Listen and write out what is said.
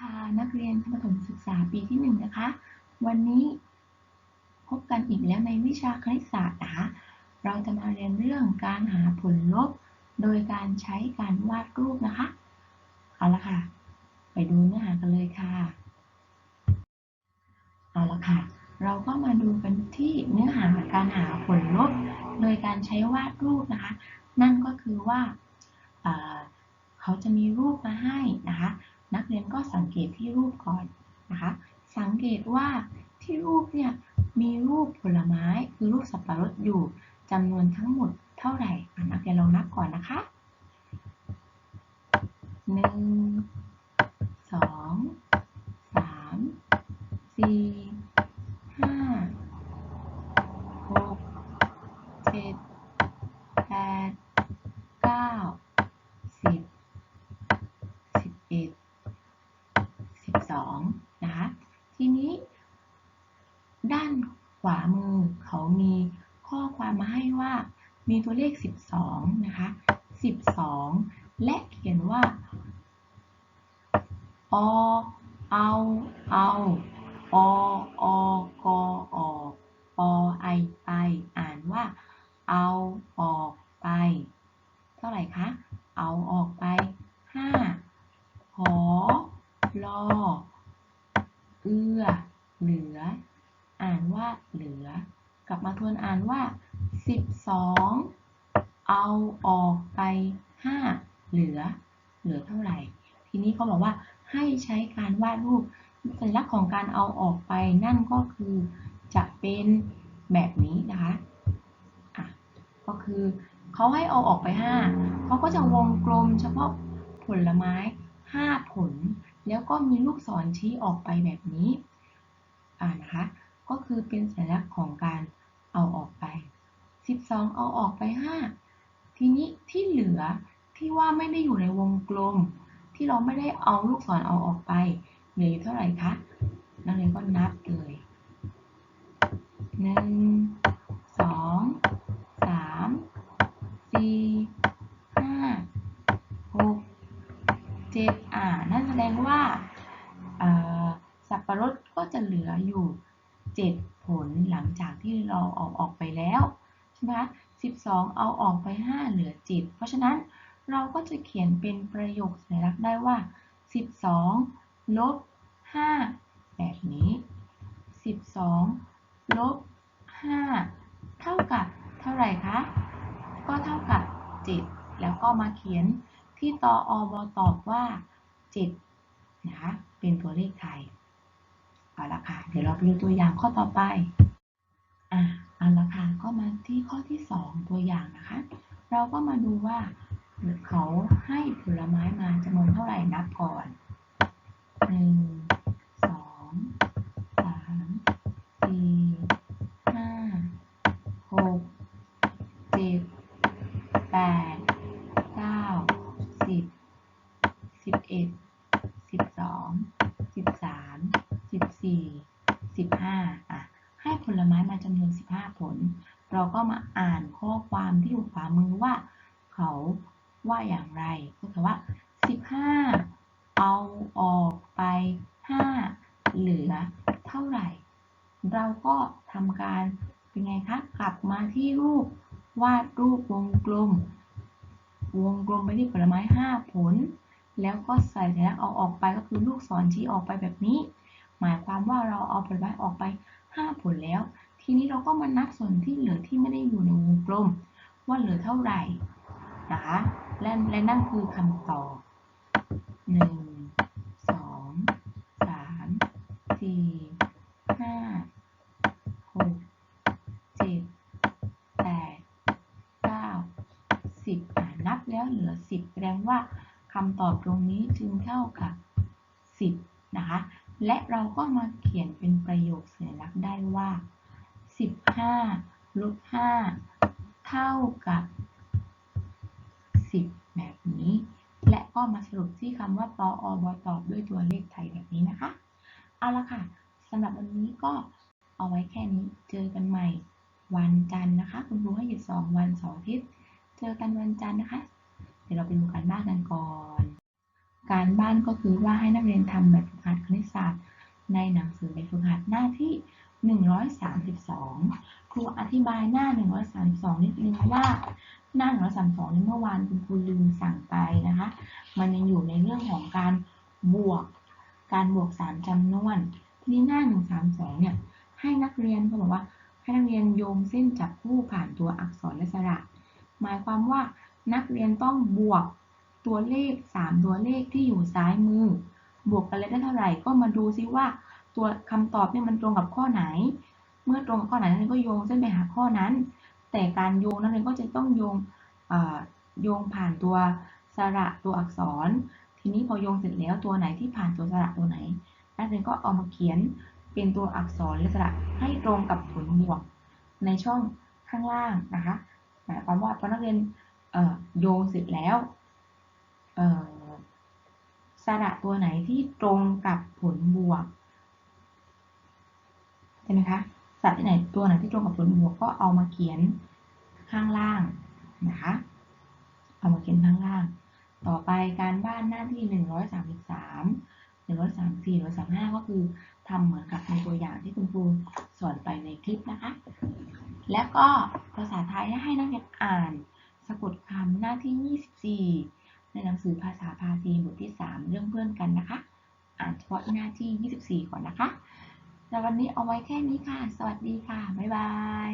ค่ะนักเรียนชั้นประถมศึกษาปีที่หนึ่งนะคะ วันนี้พบกันอีกแล้วในวิชาคณิตศาสตร์นะคะเราจะมาเรียนเรื่องการหาผลลบ โดยการใช้การวาดรูปนะคะ เอาละค่ะ ไปดูเนื้อหากันเลยค่ะ เอาละค่ะ เราก็มาดูกันที่เนื้อหาการหาผลลบ โดยการใช้วาดรูปนะคะ นั่นก็คือว่าเขาจะมีรูปมาให้นะคะ นักเรียนก็สังเกตที่รูปก่อนนะคะ สังเกตว่าที่รูปเนี่ยมีรูปผลไม้คือรูปสับปะรดอยู่จำนวนทั้งหมดเท่าไหร่นักเรียนลองนับก่อนนะคะหนึ่งสองสามสี่ห้าหกเจ็ดแปดเก้าสิบสิบเอ็ด 12 นะคะ ทีนี้ ด้านขวามือเขามีข้อความมาให้ว่ามีตัวเลข 12 นะคะ 12 และเขียนว่าอเอาเอาออกออกอไอไป อ่านว่า เอาออกไป เท่าไหร่คะ เอาออกไป 5 หอลอ เอื้อเหลือ อ่านว่าเหลือ กลับมาทวนอ่านว่า 12 เอาออกไป 5 เหลือ เหลือเท่าไหร่ ทีนี้เขาบอกว่าให้ใช้การวาดรูปสัญลักษณ์ของการเอาออกไปนั่นก็คือจะเป็นแบบนี้นะคะอะก็คือเขาให้เอาออกไป 5เขาก็จะวงกลมเฉพาะผลไม้ 5 ผล แล้วก็มีลูกศรชี้ออกไปแบบนี้อ่านะคะ ก็คือเป็นสัญลักษณ์ของการเอาออกไป 12 เอาออกไป 5 ทีนี้ที่เหลือที่ว่าไม่ได้อยู่ในวงกลม ที่เราไม่ได้เอาลูกศรเอาออกไปเหลืออยู่เท่าไหร่คะ นักเรียนก็นับเลย หนึ่ง สอง สาม สี่ ห้า หก เจ็ดอ่า นั่นแสดงว่าเอ่อ สับปะรดก็จะเหลืออยู่ 7 ผลหลังจากที่เราเอาออกไปแล้วใช่ไหมคะ12 เอาออกไป 5 เหลือ 7 เพราะฉะนั้นเราก็จะเขียนเป็นประโยคสัญลักษณ์ได้ว่า 12 ลบ 5 แบบนี้ 12 ลบ 5 เท่ากับเท่าไหร่คะ ก็เท่ากับ 7 แล้วก็มาเขียนที่ตออบตอบว่า 7 นะคะ เป็นตัวเลขไทย เอาละค่ะ เดี๋ยวเราไปดูตัวอย่างข้อต่อไป อะเอาละค่ะ ก็มาที่ข้อที่ 2 ตัวอย่างนะคะ เราก็มาดูว่าเขาให้ผลไม้มาจำนวนเท่าไหร่นับก่อนหนึ่ง 15อะให้ผลไม้มาจำนวน 15 ผล เราก็มาอ่านข้อความที่อยู่ขวามือว่า เขาว่าอย่างไรก็คือว่า 15 เอาออกไป 5 เหลือเท่าไหร่ เราก็ทำการเป็นไงคะ กลับมาที่รูปวาดรูปวงกลม วงกลมไปที่ผลไม้ 5 ผล แล้วก็ใส่สัญลักเอาออกไปก็คือลูกศรชี้ออกไปแบบนี้ หมายความว่าเราเอาผลไม้ออกไป 5 ผลแล้ว ทีนี้เราก็มานับส่วนที่เหลือที่ไม่ได้อยู่ในวงกลม ว่าเหลือเท่าไหร่นะคะและและนั่นคือคำตอบ 1 2 3 4 5 6 7 8 9 10อ่านับแล้วเหลือ 10 แสดงว่าคำตอบตรงนี้จึงเท่ากับ 10 นะคะ และเราก็มาเขียนเป็นประโยคสัญลักษณ์ได้ว่า 15 ลบ 5 เท่ากับ 10 แบบนี้ และก็มาสรุปที่คำว่าปออบตอบด้วยตัวเลขไทยแบบนี้นะคะ เอาละค่ะสำหรับวันนี้ก็เอาไว้แค่นี้ เจอกันใหม่วันจันทร์นะคะ คุณครูให้หยุด2วัน2อาทิตย์ เจอกันวันจันทร์นะคะ เดี๋ยวเราไปดูกันบ้านกันก่อน การบ้านก็คือว่าให้นักเรียนทำแบบฝึกหัดคณิตศาสตร์ ในหนังสือแบบฝึกหัดหน้าที่ 132 ครูอธิบายหน้า 132 นิดนึงว่าหน้า 132นี้เมื่อวานคุณครูลืมสั่งไปนะคะ มันยังอยู่ในเรื่องของการบวก การบวก 3จำนวน ทีนี้หน้า 132 เนี่ย ให้นักเรียนเขาบอกว่าให้นักเรียนโยงเส้นจับคู่ผ่านตัวอักษรและสระ หมายความว่านักเรียนต้องบวก ตัวเลข 3 ตัวเลขที่อยู่ซ้ายมือ บวกกันแล้วได้เท่าไหร่ ก็มาดูซิว่า ตัวคำตอบเนี่ยมันตรงกับข้อไหน เมื่อตรงกับข้อไหนนักเรียนก็โยงเส้นไปหาข้อนั้น แต่การโยงนักเรียนก็จะต้องโยงโยงผ่านตัวสระตัวอักษร ทีนี้พอโยงเสร็จแล้วตัวไหนที่ผ่านตัวสระตัวไหน นักเรียนก็เอามาเขียนเป็นตัวอักษรและสระให้ตรงกับผลบวก ในช่องข้างล่างนะคะ หมายความว่าพอนักเรียนเอ่อโยงเสร็จแล้ว สระตัวไหนที่ตรงกับผลบวกใช่ไหมคะสระที่ไหนตัวไหนที่ตรงกับผลบวกก็เอามาเขียนข้างล่างนะคะเอามาเขียนข้างล่าง ต่อไปการบ้านหน้าที่ 133 134 135 ก็คือทำเหมือนกับในตัวอย่างที่คุณครูสอนไปในคลิปนะคะ แล้วก็ภาษาไทยให้นักเรียนอ่าน สะกดคำหน้าที่ 24 สือภาษาพาสีบทที่ 3 เรื่องเพื่อนกันนะคะ อ่านเฉพาะหน้าที่ 24 ก่อนนะคะแต่วันนี้เอาไว้แค่นี้ค่ะ สวัสดีค่ะ บ๊ายบาย